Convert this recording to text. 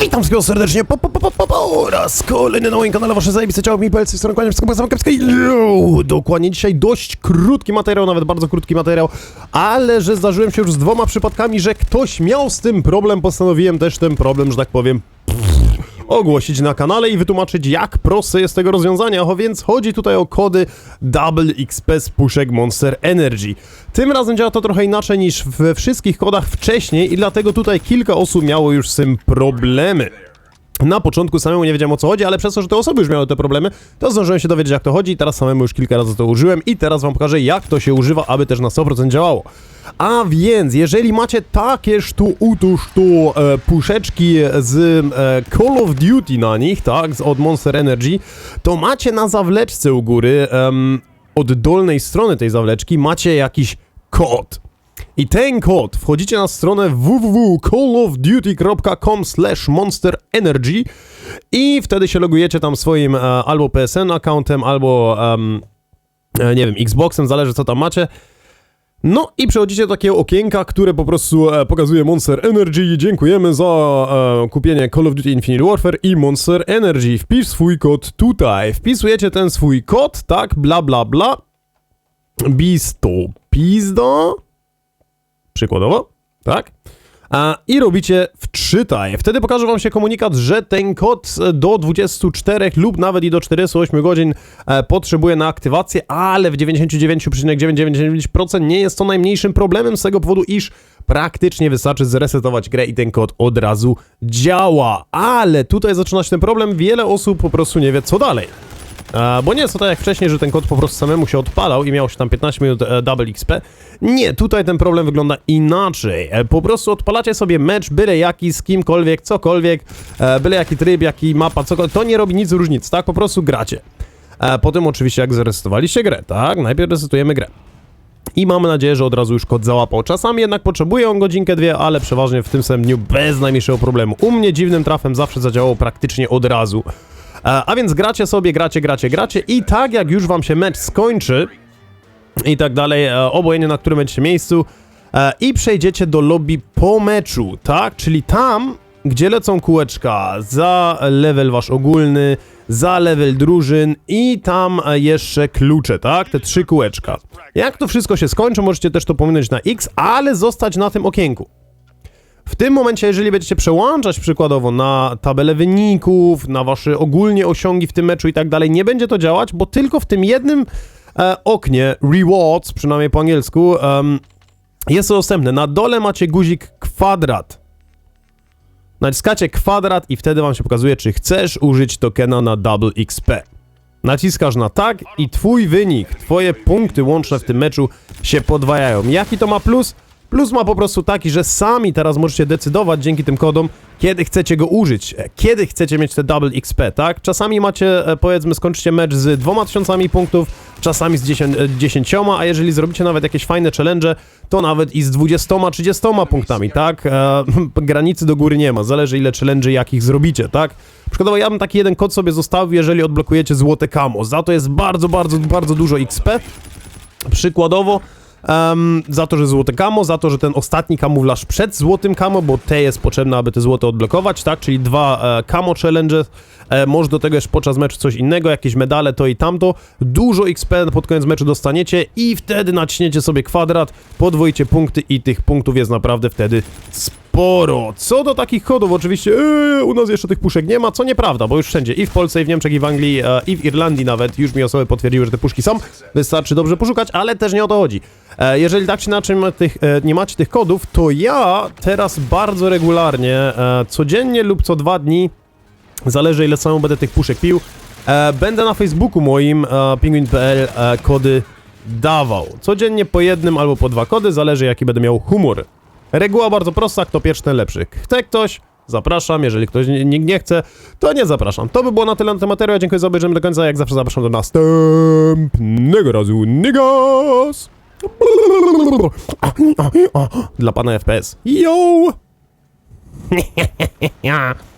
Witam wszystkiego serdecznie. Po, po, po, po, po, po raz kolejny na moim kanale Wasze zajebiste ciało mi PLC, w stronę kłaniam wszystko Dokładnie dzisiaj dość krótki materiał, nawet bardzo krótki materiał Ale że zdarzyłem się już z dwoma przypadkami, że ktoś miał z tym problem Postanowiłem też ten problem, że tak powiem ogłosić na kanale i wytłumaczyć, jak proste jest tego rozwiązania, a więc chodzi tutaj o kody Double XP z puszek Monster Energy. Tym razem działa to trochę inaczej niż we wszystkich kodach wcześniej i dlatego tutaj kilka osób miało już z tym problemy. Na początku samemu nie wiedziałem o co chodzi, ale przez to, że te osoby już miały te problemy, to zdążyłem się dowiedzieć jak to chodzi teraz samemu już kilka razy to użyłem i teraz wam pokażę jak to się używa, aby też na 100% działało. A więc, jeżeli macie takie sztu utuż tu e, puszeczki z e, Call of Duty na nich, tak, z, od Monster Energy, to macie na zawleczce u góry, em, od dolnej strony tej zawleczki, macie jakiś kod. I ten kod wchodzicie na stronę www.callofduty.com monster energy i wtedy się logujecie tam swoim e, albo PSN accountem, albo e, nie wiem, Xboxem, zależy co tam macie. No i przechodzicie do takiego okienka, które po prostu e, pokazuje Monster Energy. Dziękujemy za e, kupienie Call of Duty Infinite Warfare i Monster Energy. Wpisz swój kod tutaj. Wpisujecie ten swój kod, tak, bla bla bla. Bisto pizdo. Przykładowo, tak? A, I robicie wczytaj. Wtedy pokaże wam się komunikat, że ten kod do 24 lub nawet i do 48 godzin e, potrzebuje na aktywację, ale w 99,999% nie jest to najmniejszym problemem z tego powodu, iż praktycznie wystarczy zresetować grę i ten kod od razu działa. Ale tutaj zaczyna się ten problem, wiele osób po prostu nie wie co dalej. Bo nie jest to tak jak wcześniej, że ten kod po prostu samemu się odpalał i miało się tam 15 minut e, double XP. Nie, tutaj ten problem wygląda inaczej. E, po prostu odpalacie sobie mecz, byle jaki, z kimkolwiek, cokolwiek, e, byle jaki tryb, jaki mapa, cokolwiek, to nie robi nic różnic, tak? Po prostu gracie. Potem oczywiście jak zresetowaliście grę, tak? Najpierw resetujemy grę. I mamy nadzieję, że od razu już kod załapał. Czasami jednak potrzebuje on godzinkę, dwie, ale przeważnie w tym samym dniu bez najmniejszego problemu. U mnie dziwnym trafem zawsze zadziałało praktycznie od razu. E, A więc gracie sobie, gracie, gracie, gracie i tak jak już wam się mecz skończy i tak dalej, e, obojętnie na którym będziecie miejscu e, i przejdziecie do lobby po meczu, tak? Czyli tam, gdzie lecą kółeczka za level wasz ogólny, za level drużyn i tam jeszcze klucze, tak? Te trzy kółeczka. Jak to wszystko się skończy, możecie też to pominąć na X, ale zostać na tym okienku. W tym momencie, jeżeli będziecie przełączać przykładowo na tabelę wyników, na wasze ogólnie osiągi w tym meczu i tak dalej, nie będzie to działać, bo tylko w tym jednym e, oknie rewards, przynajmniej po angielsku, jest to dostępne. Na dole macie guzik kwadrat. Naciskacie kwadrat i wtedy wam się pokazuje, czy chcesz użyć tokena na Double XP. Naciskasz na tak i twój wynik, twoje punkty łączne w tym meczu się podwajają. Jaki to ma plus? Plus ma po prostu taki, że sami teraz możecie decydować dzięki tym kodom, kiedy chcecie go użyć, e, kiedy chcecie mieć te double XP, tak? Czasami macie, e, powiedzmy, skończycie mecz z dwoma tysiącami punktów, czasami z e, dziesięcioma, a jeżeli zrobicie nawet jakieś fajne challenge, to nawet i z dwudziestoma, trzydziestoma punktami, tak? E, granicy do góry nie ma, zależy ile challenge jakich zrobicie, tak? Przykładowo ja bym taki jeden kod sobie zostawił, jeżeli odblokujecie złote camo. Za to jest bardzo, bardzo, bardzo dużo XP. Przykładowo, em, za to, że złote kamo, za to, że ten ostatni kamuflaż przed złotym kamo, bo te jest potrzebne, aby te złote odblokować, tak? Czyli dwa e, kamo e, może do tego jeszcze podczas meczu coś innego, jakieś medale, to i tamto. Dużo XP pod koniec meczu dostaniecie i wtedy naciśniecie sobie kwadrat, podwoicie punkty i tych punktów jest naprawdę wtedy sporo. Co do takich kodów, oczywiście yy, u nas jeszcze tych puszek nie ma, co nieprawda, bo już wszędzie, i w Polsce, i w Niemczech, i w Anglii, e, i w Irlandii nawet, już mi osoby potwierdziły, że te puszki są, wystarczy dobrze poszukać, ale też nie o to chodzi. E, jeżeli tak czy inaczej ma tych, e, nie macie tych kodów, to ja teraz bardzo regularnie, e, codziennie lub co dwa dni, zależy ile samemu będę tych puszek pił, e, będę na Facebooku moim, e, e, kody dawał. Codziennie po jednym albo po dwa kody, zależy jaki będę miał humor. Reguła bardzo prosta, kto pierwszy, ten lepszy. Chce ktoś, zapraszam, jeżeli ktoś nikt nie chce, to nie zapraszam. To by było na tyle na ten materiał, dziękuję za obejrzenie do końca, jak zawsze zapraszam do następnego razu. Niggas! Dla pana FPS. Yo!